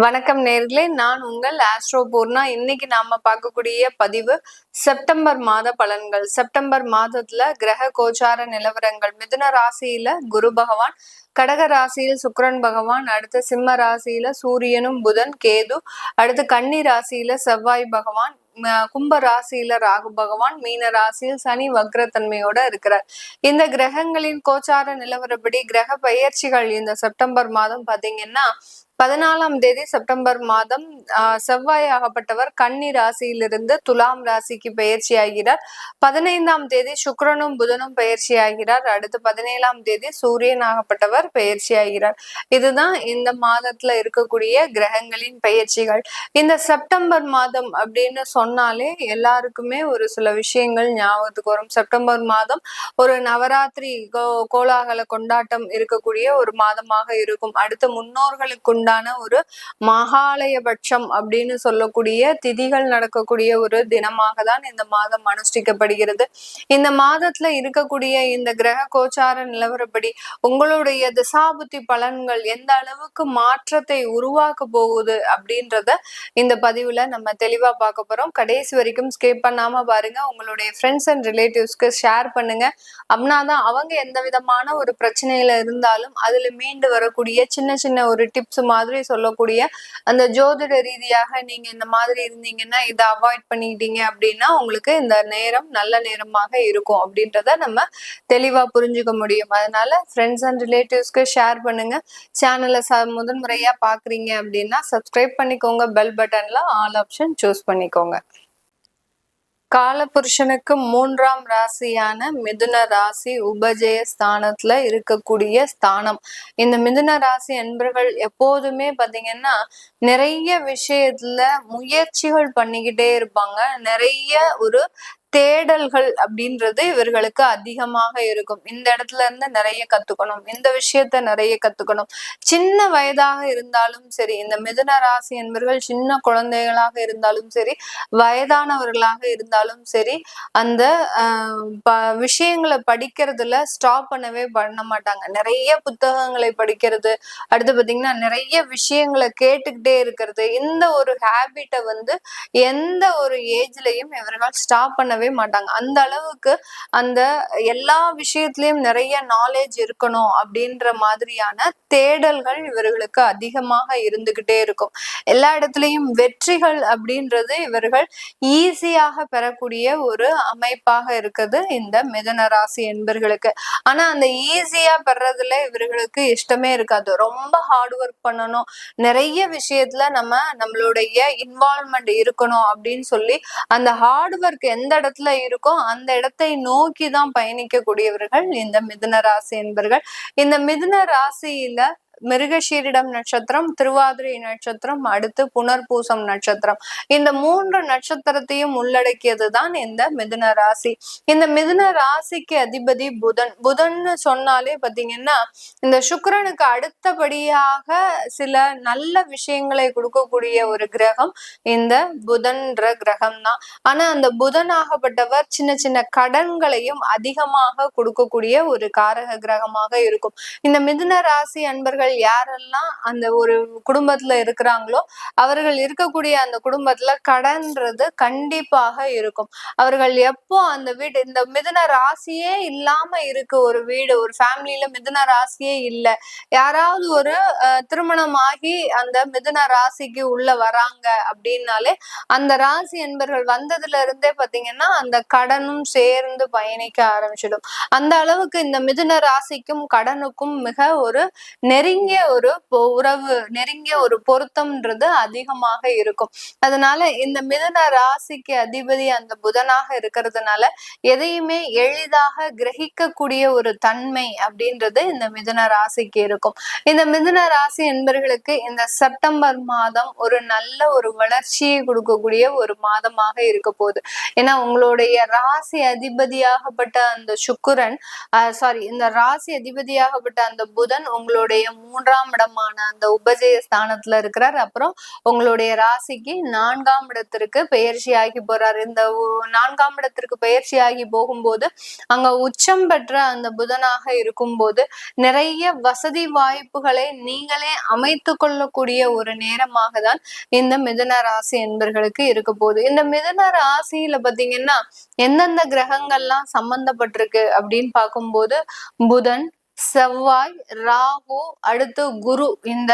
வணக்கம் நேர்களே. நான் உங்கள் ஆஸ்ட்ரோ பூர்ணா இன்னைக்கு நாம பார்க்கக்கூடிய பதிவு செப்டம்பர் மாத பலன்கள். செப்டம்பர் மாதத்துல கிரக கோச்சார நிலவரங்கள். மிதுன ராசியில குரு பகவான் கடக ராசியில் சுக்கரன் பகவான் அடுத்து சிம்ம ராசியில சூரியனும் புதன் கேது அடுத்து கன்னி ராசியில செவ்வாய் பகவான் கும்ப ராசியில ராகு பகவான் மீன ராசியில் சனி வக்ரத்தன்மையோட இருக்கிறார். இந்த கிரகங்களின் கோச்சார நிலவரப்படி கிரக பயிற்சிகள் இந்த செப்டம்பர் மாதம் பாத்தீங்கன்னா பதினாலாம் தேதி செப்டம்பர் மாதம் செவ்வாய் ஆகப்பட்டவர் கன்னி ராசியிலிருந்து துலாம் ராசிக்கு பயிற்சி ஆகிறார் பதினைந்தாம் தேதி சுக்கரனும் புதனும் பயிற்சி ஆகிறார் அடுத்து பதினேழாம் தேதி சூரியன் ஆகப்பட்டவர் பயிற்சி ஆகிறார் இதுதான் இந்த மாதத்துல இருக்கக்கூடிய கிரகங்களின் பயிற்சிகள் இந்த செப்டம்பர் மாதம் அப்படின்னு சொன்னாலே எல்லாருக்குமே ஒரு சில விஷயங்கள் ஞாபகத்துக்கு வரும். செப்டம்பர் மாதம் ஒரு நவராத்திரி கோலாகல கொண்டாட்டம் இருக்கக்கூடிய ஒரு மாதமாக இருக்கும். அடுத்து முன்னோர்களுக்கு உண்டான ஒரு மகாலயபட்சம் அப்படின்னு சொல்லக்கூடிய திதிகள் நடக்கக்கூடிய ஒரு தினமாக தான் இந்த மாதம் அனுஷ்டிக்கப்படுகிறது. இந்த மாதத்துல இருக்கக்கூடிய இந்த கிரக கோச்சார நிலவரப்படி உங்களுடைய திசாபுத்தி பலன்கள் எந்த அளவுக்கு மாற்றத்தை உருவாக்க போகுது அப்படின்றத இந்த பதிவுல நம்ம தெளிவா பார்க்க போறோம். கடைசி வரைக்கும் ஸ்கிப் பண்ணாம பாருங்க. உங்களுடைய ஃப்ரெண்ட்ஸ் அண்ட் ரிலேட்டிவ்ஸ்க்கு ஷேர் பண்ணுங்க. அப்படின்னாதான் அவங்க எந்த விதமான ஒரு பிரச்சனையில இருந்தாலும் அதுல மீண்டு வரக்கூடிய சின்ன சின்ன ஒரு டிப்ஸ் மாதிரி சொல்லக்கூடிய அந்த ஜோதிட ரீதியாக நீங்க இந்த மாதிரி இருந்தீங்கன்னா இதை அவாய்ட் பண்ணிக்கிட்டீங்க அப்படின்னா உங்களுக்கு இந்த நேரம் நல்ல நேரமாக இருக்கும் அப்படின்றத நம்ம தெளிவா புரிஞ்சுக்க முடியும். அதனால ஃப்ரெண்ட்ஸ் அண்ட் ரிலேட்டிவ்ஸ்க்கு ஷேர் பண்ணுங்க. சேனலை ச முதன்முறையா பாக்குறீங்க அப்படின்னா சப்ஸ்கிரைப் பண்ணிக்கோங்க. பெல் பட்டன்ல ஆல் ஆப்ஷன் சூஸ் பண்ணிக்கோங்க. காலபுருஷனுக்கு மூன்றாம் ராசியான மிதுன ராசி உபஜய ஸ்தானத்துல இருக்கக்கூடிய ஸ்தானம். இந்த மிதுன ராசி என்பர்கள் எப்போதுமே பாத்தீங்கன்னா நிறைய விஷயத்துல முயற்சிகள் பண்ணிக்கிட்டே இருப்பாங்க. நிறைய ஒரு தேடல்கள் அப்படின்றது இவர்களுக்கு அதிகமாக இருக்கும். இந்த இடத்துல இருந்து நிறைய கத்துக்கணும். இந்த விஷயத்த நிறைய கத்துக்கணும். சின்ன வயதாக இருந்தாலும் சரி இந்த மிதுன ராசி என்பவர்கள் சின்ன குழந்தைகளாக இருந்தாலும் சரி வயதானவர்களாக இருந்தாலும் சரி அந்த விஷயங்களை படிக்கிறதுல ஸ்டாப் பண்ணவே பண்ண மாட்டாங்க. நிறைய புத்தகங்களை படிக்கிறது அடுத்து பாத்தீங்கன்னா நிறைய விஷயங்களை கேட்டுக்கிட்டே இருக்கிறது இந்த ஒரு ஹேபிட்டை வந்து எந்த ஒரு ஏஜ்லயும் இவர்கள் ஸ்டாப் பண்ணவே பண்ணவே மாட்டாங்க. அந்த அளவுக்கு அந்த எல்லா விஷயத்திலயும் நிறைய நாலேஜ் இருக்கணும் அப்படின்ற மாதிரியான தேடல்கள் இவர்களுக்கு அதிகமாக இருந்துகிட்டே இருக்கும். எல்லா இடத்துலயும் வெற்றிகள் அப்படின்றது இவர்கள் ஈஸியாக பெறக்கூடிய ஒரு அமைப்பாக இருக்குது இந்த மிதன ராசி என்பர்களுக்கு. ஆனா அந்த ஈஸியா பெறதுல இவர்களுக்கு இஷ்டமே இருக்காது. ரொம்ப ஹார்ட் ஒர்க் பண்ணணும். நிறைய விஷயத்துல நம்ம நம்மளுடைய இன்வால்மெண்ட் இருக்கணும் அப்படின்னு சொல்லி அந்த ஹார்ட் ஒர்க் எந்த இடத்துல இருக்கோ அந்த இடத்தை நோக்கி தான் பயணிக்கக்கூடியவர்கள். இந்த மிதுன ராசி என்பர்கள். இந்த மிதுன ராசியில மிருகஷீரிடம் நட்சத்திரம் திருவாதிரை நட்சத்திரம் அடுத்து புனர்பூசம் நட்சத்திரம். இந்த மூன்று நட்சத்திரத்தையும் உள்ளடக்கியது தான் இந்த மிதுன ராசி. இந்த மிதுன ராசிக்கு அதிபதி புதன். புதன்னு சொன்னாலே பாத்தீங்கன்னா இந்த சுக்கரனுக்கு அடுத்தபடியாக சில நல்ல விஷயங்களை கொடுக்கக்கூடிய ஒரு கிரகம் இந்த புதன்ற கிரகம் தான் ஆனா அந்த புதனாகப்பட்டவர் சின்ன சின்ன கடன்களையும் அதிகமாக கொடுக்கக்கூடிய ஒரு காரக கிரகமாக இருக்கும். இந்த மிதுன ராசி அன்பர்கள் அவர்கள் யாரெல்லாம் அந்த ஒரு குடும்பத்துல இருக்கிறாங்களோ அவர்கள் இருக்கக்கூடிய அந்த குடும்பத்துல கடன்றது கண்டிப்பாக இருக்கும். அவர்கள் எப்போ அந்த வீடு இந்த மிதுன ராசியே இல்லாம இருக்கு ஒரு வீடு ஒரு ஃபேமிலியில மிதுன ராசியே இல்லை. யாராவது ஒரு திருமணம் ஆகி அந்த மிதுன ராசிக்கு உள்ள வராங்க அப்படின்னாலே அந்த ராசி என்பர்கள் வந்ததுல இருந்தே பாத்தீங்கன்னா அந்த கடனும் சேர்ந்து பயணிக்க ஆரம்பிச்சிடும். அந்த அளவுக்கு இந்த மிதுன ராசிக்கும் கடனுக்கும் மிக ஒரு நெருங்கி நெருங்கிய ஒரு உறவு நெருங்கிய ஒரு பொருத்தம்ன்றது அதிகமாக இருக்கும். அதனால இந்த மிதன ராசிக்கு அதிபதி அந்த புதனாக இருக்கிறதுனால எதையுமே எளிதாக கிரகிக்கக்கூடிய ஒரு தன்மை அப்படின்றது இந்த மிதன ராசிக்கு இருக்கும். இந்த மிதன ராசி என்பர்களுக்கு இந்த செப்டம்பர் மாதம் ஒரு நல்ல ஒரு வளர்ச்சியை கொடுக்கக்கூடிய ஒரு மாதமாக இருக்க போகுது. ஏன்னா உங்களுடைய ராசி அதிபதியாகப்பட்ட அந்த சுக்குரன் சாரி இந்த ராசி அதிபதியாகப்பட்ட அந்த புதன் உங்களுடைய மூன்றாம் இடமான அந்த உபஜய ஸ்தானத்துல இருக்கிறார். அப்புறம் உங்களுடைய ராசிக்கு நான்காம் இடத்திற்கு பயிற்சி ஆகி போறார். இந்த நான்காம் இடத்திற்கு பயிற்சி ஆகி போகும்போது அங்க உச்சம் பெற்ற அந்த புதனாக இருக்கும்போது நிறைய வசதி வாய்ப்புகளை நீங்களே அமைத்து கொள்ளக்கூடிய ஒரு நேரமாக தான் இந்த மிதன ராசி என்பர்களுக்கு இருக்க போகுது. இந்த மிதன ராசியில பாத்தீங்கன்னா எந்தெந்த கிரகங்கள்லாம் சம்பந்தப்பட்டிருக்கு அப்படின்னு பார்க்கும்போது புதன் செவ்வாய் ராகு அடுத்து குரு இந்த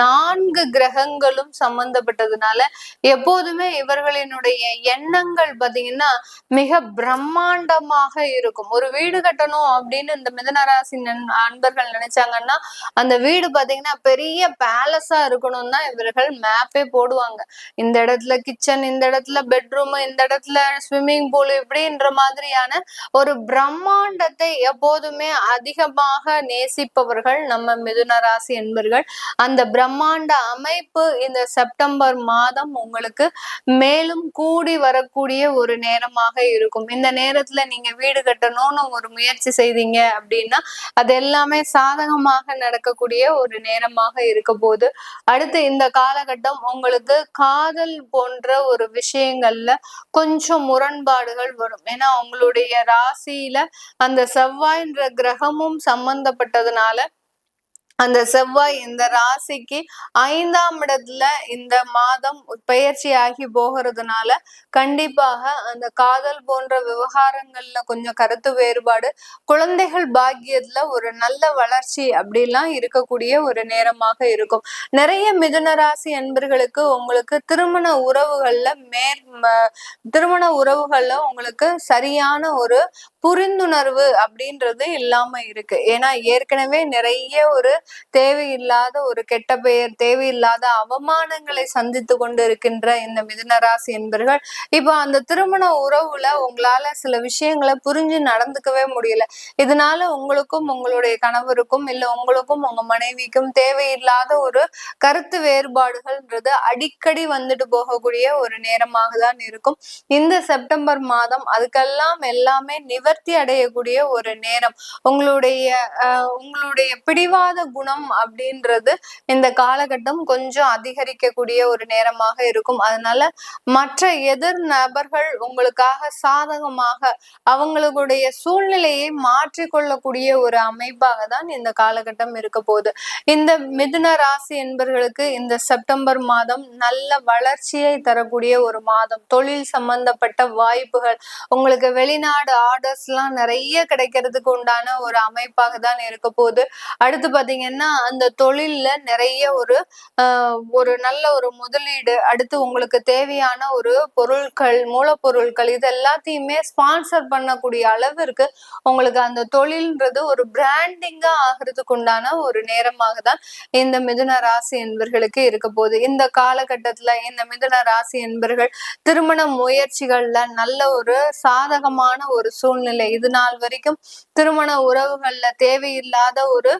நான்கு கிரகங்களும் சம்பந்தப்பட்டதுனால எப்போதுமே இவர்களினுடைய எண்ணங்கள் பாத்தீங்கன்னா மிக பிரம்மாண்டமாக இருக்கும். ஒரு வீடு கட்டணும் அப்படின்னு இந்த மிதனராசி அன்பர்கள் நினைச்சாங்கன்னா அந்த வீடு பாத்தீங்கன்னா பெரிய பேலஸா இருக்கணும் தான் இவர்கள் மேப்பே போடுவாங்க. இந்த இடத்துல கிச்சன் இந்த இடத்துல பெட்ரூம் இந்த இடத்துல ஸ்விம்மிங் பூல் இப்படின்ற மாதிரியான ஒரு பிரம்மாண்டத்தை எப்போதுமே அதிகமாக நேசிப்பவர்கள் நம்ம மிதுன ராசி என்பர்கள். அந்த பிரம்மாண்ட அமைப்பு இந்த செப்டம்பர் மாதம் உங்களுக்கு மேலும் கூடி வரக்கூடிய ஒரு நேரமாக இருக்கும். இந்த நேரத்துல நீங்க வீடு கட்டணும்னு ஒரு முயற்சி செய்தீங்க அப்படின்னா அது எல்லாமே சாதகமாக நடக்கக்கூடிய ஒரு நேரமாக இருக்க போது அடுத்து இந்த காலகட்டம் உங்களுக்கு காதல் போன்ற ஒரு விஷயங்கள்ல கொஞ்சம் முரண்பாடுகள் வரும். ஏன்னா உங்களுடைய ராசியில அந்த செவ்வாய்ன்ற கிரகமும் சம்ம சம்பந்தப்பட்டதுனால அந்த செவ்வாய் இந்த ராசிக்கு ஐந்தாம் இடத்துல இந்த மாதம் பயிற்சி ஆகி போகிறதுனால கண்டிப்பாக அந்த காதல் போன்ற விவகாரங்கள்ல கொஞ்சம் கருத்து வேறுபாடு குழந்தைகள் பாக்கியத்துல ஒரு நல்ல வளர்ச்சி அப்படிலாம் இருக்கக்கூடிய ஒரு நேரமாக இருக்கும். நிறைய மிதுன ராசி என்பர்களுக்கு உங்களுக்கு திருமண உறவுகள்ல மேற் திருமண உறவுகள்ல உங்களுக்கு சரியான ஒரு புரிந்துணர்வு அப்படின்றது இல்லாம இருக்கு. ஏன்னா ஏற்கனவே நிறைய ஒரு தேவையில்லாத ஒரு கெட்ட பெயர் தேவையில்லாத அவமானங்களை சந்தித்து கொண்டு இருக்கின்ற இந்த மிதனராசி என்பர்கள் இப்போ அந்த திருமண உறவுல உங்களால சில விஷயங்களை புரிஞ்சு நடந்துக்கவே முடியல. இதனால உங்களுக்கும் உங்களுடைய கணவருக்கும் இல்ல உங்களுக்கும் உங்க மனைவிக்கும் தேவையில்லாத ஒரு கருத்து வேறுபாடுகள்ன்றது அடிக்கடி வந்துட்டு போகக்கூடிய ஒரு நேரமாக தான் இருக்கும். இந்த செப்டம்பர் மாதம் அதுக்கெல்லாம் எல்லாமே நிவர்த்தி அடையக்கூடிய ஒரு நேரம். உங்களுடைய உங்களுடைய பிடிவாத குணம் அப்படின்றது இந்த காலகட்டம் கொஞ்சம் அதிகரிக்கக்கூடிய ஒரு நேரமாக இருக்கும். அதனால மற்ற எதிர் நபர்கள் உங்களுக்காக சாதகமாக அவங்களுடைய சூழ்நிலையை மாற்றிக்கொள்ளக்கூடிய ஒரு அமைப்பாக தான் இந்த காலகட்டம் இருக்க போகுது. இந்த மிதுன ராசி என்பவர்களுக்கு இந்த செப்டம்பர் மாதம் நல்ல வளர்ச்சியை தரக்கூடிய ஒரு மாதம். தொழில் சம்பந்தப்பட்ட வாய்ப்புகள் உங்களுக்கு வெளிநாடு ஆர்டர்ஸ் எல்லாம் நிறைய கிடைக்கிறதுக்கு உண்டான ஒரு அமைப்பாக தான் இருக்க போகுது. அடுத்து பாத்தீங்கன்னா பாத்தீங்கன்னா அந்த தொழில்ல நிறைய ஒரு ஒரு நல்ல ஒரு முதலீடு அடுத்து உங்களுக்கு தேவையான ஒரு பொருட்கள் மூலப்பொருட்கள் இது எல்லாத்தையுமே ஸ்பான்சர் பண்ணக்கூடிய அளவிற்கு உங்களுக்கு அந்த தொழில்ன்றது ஒரு பிராண்டிங்கா ஆகிறதுக்கு உண்டான ஒரு நேரமாக தான் இந்த மிதுன ராசி என்பர்களுக்கு இருக்க போகுது. இந்த காலகட்டத்துல இந்த மிதுன ராசி என்பர்கள் திருமண முயற்சிகள்ல நல்ல ஒரு சாதகமான ஒரு சூழ்நிலை. இது நாள் வரைக்கும் திருமண உறவுகள்ல தேவையில்லாத ஒரு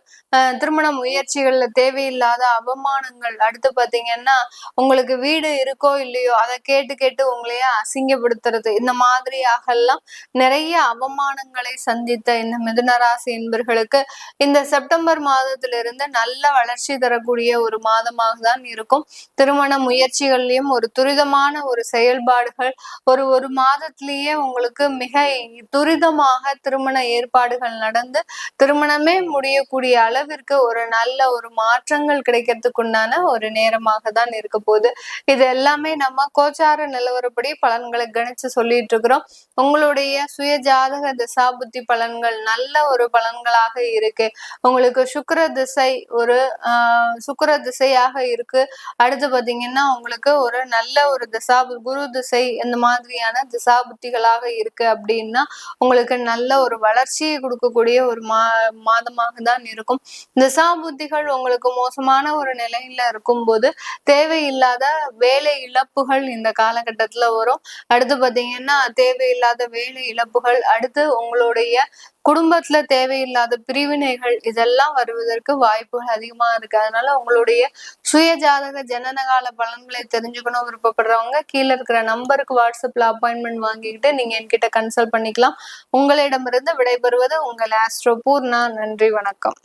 திருமண திருமண முயற்சிகள்ல தேவையில்லாத அவமானங்கள். அடுத்து பாத்தீங்கன்னா உங்களுக்கு வீடு இருக்கோ இல்லையோ அதை கேட்டு கேட்டு உங்களையே அசிங்கப்படுத்துறது. இந்த மாதிரியாக எல்லாம் நிறைய அவமானங்களை சந்தித்த இந்த மிதுனராசி என்பர்களுக்கு இந்த செப்டம்பர் மாதத்திலிருந்து நல்ல வளர்ச்சி தரக்கூடிய ஒரு மாதமாக தான் இருக்கும். திருமண முயற்சிகள்லயும் ஒரு துரிதமான ஒரு செயல்பாடுகள். ஒரு ஒரு மாதத்திலேயே உங்களுக்கு மிக துரிதமாக திருமண ஏற்பாடுகள் நடந்து திருமணமே முடியக்கூடிய அளவிற்கு ஒரு நல்ல ஒரு மாற்றங்கள் கிடைக்கிறதுக்கு உண்டான ஒரு நேரமாக தான் இருக்க போகுது. இது எல்லாமே நம்ம கோச்சார நிலவரப்படி பலன்களை கணிச்சு சொல்லிட்டு இருக்கிறோம். உங்களுடைய சுய ஜாதக திசா புத்தி பலன்கள் நல்ல ஒரு பலன்களாக இருக்கு. உங்களுக்கு சுக்கர திசை ஒரு ஆஹ் சுக்கர திசையாக இருக்கு. அடுத்து பாத்தீங்கன்னா உங்களுக்கு ஒரு நல்ல ஒரு திசா குரு திசை இந்த மாதிரியான திசா புத்திகளாக இருக்கு அப்படின்னா உங்களுக்கு நல்ல ஒரு வளர்ச்சியை கொடுக்கக்கூடிய ஒரு மா மாதமாக தான் இருக்கும். இந்த புத்திகள் உங்களுக்கு மோசமான ஒரு நிலையில இருக்கும்போது தேவையில்லாத வேலை இழப்புகள் இந்த காலகட்டத்துல வரும். அடுத்து பாத்தீங்கன்னா தேவையில்லாத வேலை இழப்புகள் அடுத்து உங்களுடைய குடும்பத்துல தேவையில்லாத பிரிவினைகள் இதெல்லாம் வருவதற்கு வாய்ப்புகள் அதிகமா இருக்கு. அதனால உங்களுடைய சுய ஜாதக ஜனனகால பலன்களை தெரிஞ்சுக்கணும் விருப்பப்படுறவங்க கீழே இருக்கிற நம்பருக்கு வாட்ஸ்அப்ல அப்பாயின்மெண்ட் வாங்கிக்கிட்டு நீங்க என்கிட்ட கன்சல்ட் பண்ணிக்கலாம். உங்களிடமிருந்து விடைபெறுவது உங்கள் ஆஸ்ட்ரோ பூர்ணா. நன்றி வணக்கம்.